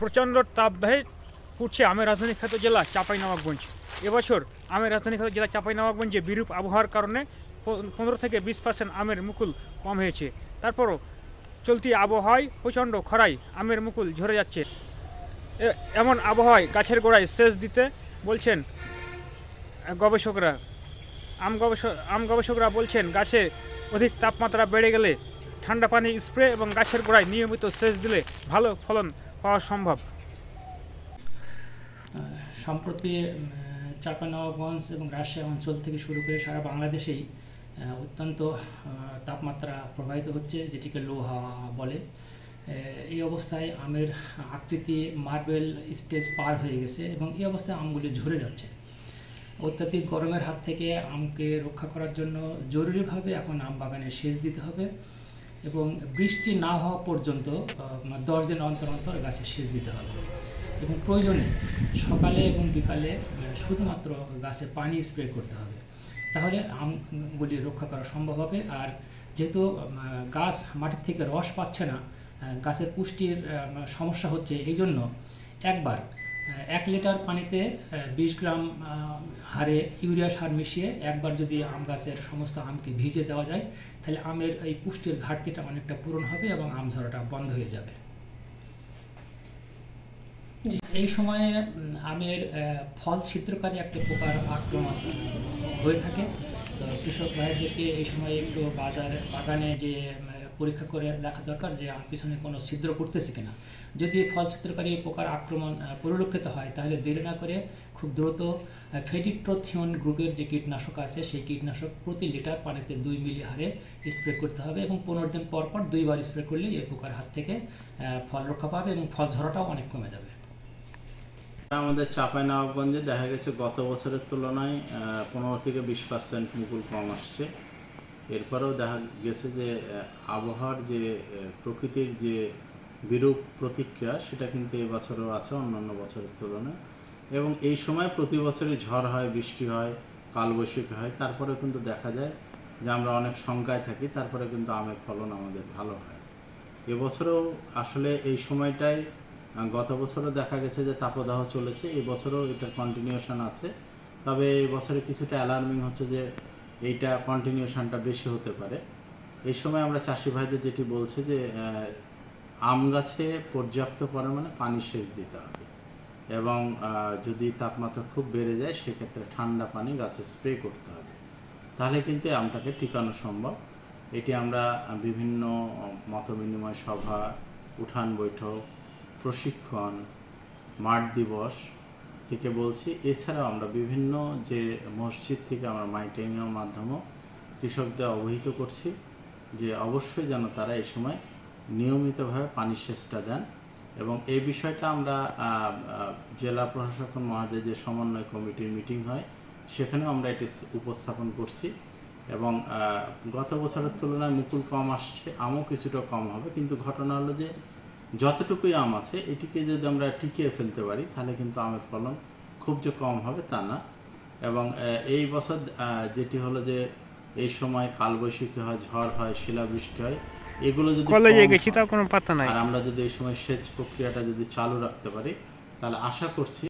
প্রচণ্ড তাপদাহে পুড়ছে আমের রাজধানী খ্যাত জেলা চাঁপাইনবাবগঞ্জ। এবছর আমের রাজধানী খ্যাত জেলা চাঁপাইনবাবগঞ্জে বিরূপ আবহাওয়ার কারণে পনেরো থেকে বিশ পার্সেন্ট আমের মুকুল কম হয়েছে। তারপরও চলতি আবহাওয়ায় প্রচণ্ড খরায় আমের মুকুল ঝরে যাচ্ছে। এমন আবহাওয়ায় গাছের গোড়ায় সেচ দিতে বলছেন গবেষকরা। আম গবেষক আম গবেষকরা বলছেন, গাছে অধিক তাপমাত্রা বেড়ে গেলে ঠান্ডা পানি স্প্রে এবং গাছের গোড়ায় নিয়মিত সেচ দিলে ভালো ফলন পাওয়া সম্ভব? সম্প্রতি উম, চাঁপানবাবগঞ্জ এবং রাজশাহী অঞ্চল থেকে শুরু করে সারা বাংলাদেশেই অত্যন্ত তাপমাত্রা প্রবাহিত হচ্ছে যেটিকে লো হাওয়া বলে এই অবস্থায় আমের আকৃতি মার্বেল স্টেজ পার হয়ে গেছে এবং এই অবস্থায় আমগুলি ঝরে যাচ্ছে। অত্যাধিক গরমের হাত থেকে আমকে রক্ষা করার জন্য জরুরিভাবে এখন আম বাগানে সেচ দিতে হবে। এবং বৃষ্টি না হওয়া পর্যন্ত দশ দিন অন্তর অন্তর গাছে সেচ দিতে হবে। এবং প্রয়োজনে সকালে এবং বিকালে শুধুমাত্র গাছে পানি স্প্রে করতে হবে। তাহলে আমগুলি রক্ষা করা সম্ভব হবে। আর যেহেতু গাছ মাটির থেকে রস পাচ্ছে না গাছের পুষ্টির সমস্যা হচ্ছে এই জন্য একবার এক লিটার পানিতে বিশ গ্রাম হারে ইউরিয়া সার মিশিয়ে একবার যদি আম গাছের সমস্ত আমকে ভিজে দেওয়া যায় তাহলে আমের এই পুষ্টির ঘাটতিটা অনেকটা পূরণ হবে এবং আম ঝরাটা বন্ধ হয়ে যাবে। এই সময়ে আমের ফল ছিদ্রকারী একটা পোকার আক্রমণ হয়ে থাকে। তো কৃষক ভাইদেরকে এই সময় একটু বাজারে বাগানে যে পরীক্ষা করে দেখা দরকার যে আম পিছনে কোনো ছিদ্র করতেছে কিনা। যদি ফল ছিদ্রকারী পোকার আক্রমণ পরিলক্ষিত হয়, তাহলে দেরি না করে খুব দ্রুত ফেডিট্রোথিয়ন গ্রুপের যে কীটনাশক আছে, সেই কীটনাশক প্রতি লিটার পানিতে দুই মিলি হারে স্প্রে করতে হবে এবং পনেরো দিন পর পর দুইবার স্প্রে করলে এই পোকার হাত থেকে ফল রক্ষা পাবে এবং ফল ঝরাটাও অনেক কমে যাবে। আমাদের চাঁপাইনবাবগঞ্জে দেখা গেছে, গত বছরের তুলনায় পনেরো থেকে বিশ পার্সেন্ট মুকুল কম আসছে। এরপরেও দেখা গেছে যে আবহাওয়ার যে প্রকৃতির যে বিরূপ প্রতিক্রিয়া সেটা কিন্তু এবছরও আছে অন্যান্য বছরের তুলনায়। এবং এই সময় প্রতি বছরই ঝড় হয় বৃষ্টি হয় কালবৈশাখী হয়। তারপরে কিন্তু দেখা যায় যে আমরা অনেক শঙ্কায় থাকি তারপরে কিন্তু আমের ফলন আমাদের ভালো হয়। এবছরও আসলে এই সময়টায় আহ, গত বছরও দেখা গেছে যে তাপদাহ চলেছে। এই বছরও এটার কন্টিনিউশন আছে। তবে এবছরে কিছুটা অ্যালার্মিং হচ্ছে যে এইটা কন্টিনিউশনটা বেশি হতে পারে। এই সময় আমরা চাষি ভাইদের যেটি বলছে যে আম গাছে পর্যাপ্ত পরিমাণে পানি সেচ দিতে হবে এবং যদি তাপমাত্রা খুব বেড়ে যায়, সেক্ষেত্রে ঠান্ডা পানি গাছে স্প্রে করতে হবে। তাহলে কিন্তু আমটাকে টিকানো সম্ভব। এটি আমরা বিভিন্ন মত বিনিময় সভা, উঠান বৈঠক, প্রশিক্ষণ, মাঠ দিবস থেকে বলছি, এছাড়াও আমরা বিভিন্ন যে মসজিদ থেকে আমরা মাইটেমিয়ার মাধ্যমেও কৃষকদের অবহিত করছি যে অবশ্যই যেন তারা এই সময় নিয়মিতভাবে পানি সেচটা দেন। এবং এই বিষয়টা আমরা জেলা প্রশাসক মহাদের যে সমন্বয় কমিটির মিটিং হয়, সেখানেও আমরা এটি উপস্থাপন করছি। এবং গত বছরের তুলনায় মুকুল কম আসছে, আমও কিছুটা কম হবে। কিন্তু ঘটনা হলো যে যতটুকুই আম আছে এটিকে যদি আমরা টিকিয়ে ফেলতে পারি তাহলে কিন্তু আমের ফলন খুব যে কম হবে তা না। এবং এই বছর যেটি হলো যে এই সময় কালবৈশাখী হয় ঝড় হয় শিলাবৃষ্টি হয় এগুলো যদি কোনো নাই। আর আমরা যদি এই সময় সেচ প্রক্রিয়াটা যদি চালু রাখতে পারি তাহলে আশা করছি